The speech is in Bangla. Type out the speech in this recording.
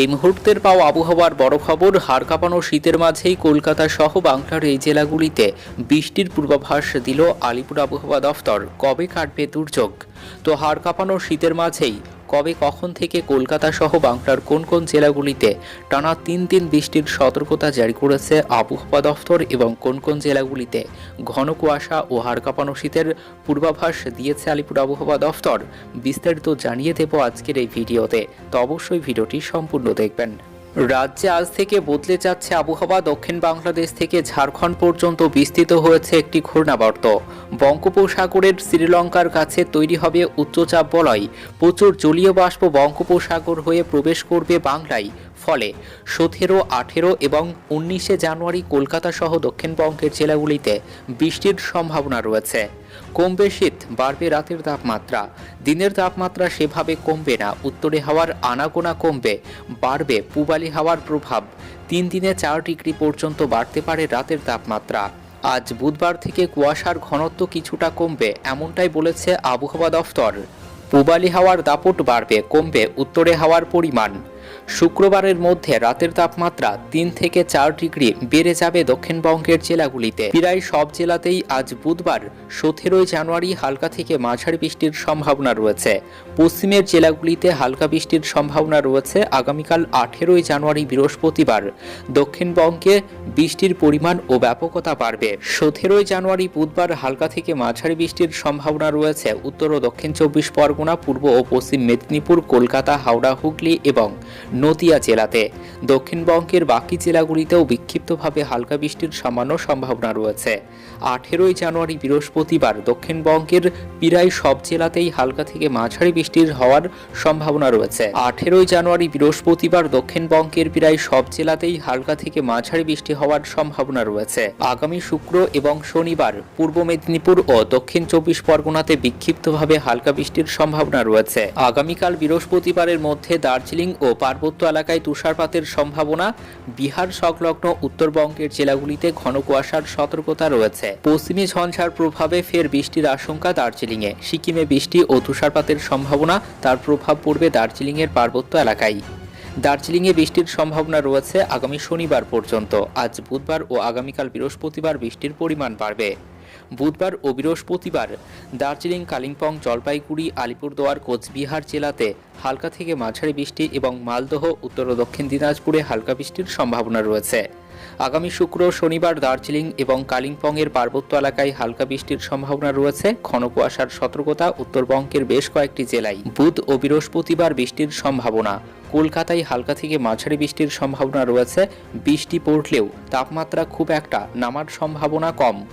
এই মুহূর্তের পাওয়া আবহাওয়ার বড় খবর, হাড় কাঁপানো শীতের মাঝেই কলকাতা সহ বাংলার এই জেলাগুলিতে বৃষ্টির পূর্বাভাস দিল আলিপুর আবহাওয়া দফতর। কবে কাটবে দুর্যোগ? তো হাড় কাঁপানো শীতের মাঝেই কবে কখন থেকে কলকাতা সহ বাংলার কোন কোন জেলাগুলিতে টানা তিন দিন বৃষ্টির সতর্কতা জারি করেছে আবহাওয়া দফতর এবং কোন কোন জেলাগুলিতে ঘন কুয়াশা ও হাড় কাঁপানো শীতের পূর্বাভাস দিয়েছে আলিপুর আবহাওয়া দফতর, বিস্তারিত জানিয়ে দেব আজকের এই ভিডিওতে। তো অবশ্যই ভিডিওটি সম্পূর্ণ দেখবেন। রাজ্যে আজ থেকে বদলে যাচ্ছে আবহাওয়া। দক্ষিণ বাংলাদেশ থেকে ঝাড়খণ্ড পর্যন্ত বিস্তৃত হয়েছে একটি ঘূর্ণাবর্ত। বঙ্গোপসাগরের শ্রীলঙ্কার কাছে তৈরি হবে উচ্চচাপ বলয়। প্রচুর জলীয় বাষ্প বঙ্গোপসাগর হয়ে প্রবেশ করবে বাংলায়। ফলে সতেরো, আঠেরো এবং উনিশে জানুয়ারি কলকাতা সহ দক্ষিণবঙ্গের জেলাগুলিতে বৃষ্টির সম্ভাবনা রয়েছে। কমবে শীত, বাড়বে রাতের তাপমাত্রা। দিনের তাপমাত্রা সেভাবে কমবে না। উত্তরে হাওয়ার আনাগোনা কমবে, বাড়বে পূবালি হাওয়ার প্রভাব। তিন দিনে চার ডিগ্রি পর্যন্ত বাড়তে পারে রাতের তাপমাত্রা। আজ বুধবার থেকে কুয়াশার ঘনত্ব কিছুটা কমবে, এমনটাই বলেছে আবহাওয়া দফতর। পূবালি হাওয়ার দাপট বাড়বে, কমবে উত্তরে হাওয়ার পরিমাণ। শুক্রবারের মধ্যে রাতের তাপমাত্রা তিন থেকে চার ডিগ্রি বেড়ে যাবে দক্ষিণবঙ্গের জেলাগুলিতে। প্রায় সব জেলাতেই আজ বুধবার সতেরোই জানুয়ারি হালকা থেকে মাঝারি বৃষ্টির সম্ভাবনা রয়েছে। পশ্চিমের জেলাগুলিতে হালকা বৃষ্টির সম্ভাবনা রয়েছে। আগামীকাল আঠেরোই জানুয়ারি বৃহস্পতিবার দক্ষিণবঙ্গে বৃষ্টির পরিমাণ ও ব্যাপকতা বাড়বে। সতেরোই জানুয়ারি বুধবার হালকা থেকে মাঝারি বৃষ্টির সম্ভাবনা রয়েছে। উত্তর ও দক্ষিণ চব্বিশ পরগনা, পূর্ব ও পশ্চিম মেদিনীপুর, কলকাতা, হাওড়া, হুগলি এবং নদিয়া জেলাতে। দক্ষিণবঙ্গের বাকি জেলাগুলিতেও বিক্ষিপ্তভাবে হালকা বৃষ্টির সামান্য সম্ভাবনা রয়েছে। আঠেরোই জানুয়ারি বৃহস্পতিবার দক্ষিণবঙ্গের প্রায় সব জেলাতেই হালকা থেকে মাঝারি বৃষ্টির হওয়ার সম্ভাবনা রয়েছে। আঠেরোই জানুয়ারি বৃহস্পতিবার দক্ষিণবঙ্গের প্রায় সব জেলাতেই হালকা থেকে মাঝারি বৃষ্টি হওয়ার সম্ভাবনা রয়েছে। আগামী শুক্র এবং শনিবার পূর্ব মেদিনীপুর ও দক্ষিণ চব্বিশ পরগনাতে বিক্ষিপ্তভাবে হালকা বৃষ্টির সম্ভাবনা রয়েছে। আগামীকাল বৃহস্পতিবারের মধ্যে দার্জিলিং ও পার্বত্য এলাকায় তুষারপাতের সম্ভাবনা। বিহার সংলগ্ন উত্তরবঙ্গের জেলাগুলিতে ঘন কুয়াশার সতর্কতা রয়েছে। পশ্চিমী ঝঞ্ঝার প্রভাবে ফের বৃষ্টির আশঙ্কা দার্জিলিংয়ে। সিকিমে বৃষ্টি ও তুষারপাতের সম্ভাবনা, তার প্রভাব পড়বে দার্জিলিংয়ের পার্বত্য এলাকায়। দার্জিলিংয়ে বৃষ্টির সম্ভাবনা রয়েছে আগামী শনিবার পর্যন্ত। আজ বুধবার ও আগামীকাল বৃহস্পতিবার বৃষ্টির পরিমাণ বাড়বে। বুধবার ও বৃহস্পতিবার দার্জিলিং, কালিম্পং, জলপাইগুড়ি, আলিপুরদুয়ার, কোচবিহার জেলাতে হালকা থেকে মাঝারি বৃষ্টি এবং মালদহ, উত্তর ও দক্ষিণ দিনাজপুরে হালকা বৃষ্টির সম্ভাবনা রয়েছে। আগামী শুক্র, শনিবার দার্জিলিং এবং কালিম্পংয়ের পার্বত্য এলাকায় হালকা বৃষ্টির সম্ভাবনা রয়েছে। ঘন কুয়াশার সতর্কতা উত্তরবঙ্গের বেশ কয়েকটি জেলায়। বুধ ও বৃহস্পতিবার বৃষ্টির সম্ভাবনা। কলকাতায় হালকা থেকে মাঝারি বৃষ্টির সম্ভাবনা রয়েছে। বৃষ্টি পড়লেও তাপমাত্রা খুব একটা নামার সম্ভাবনা কম।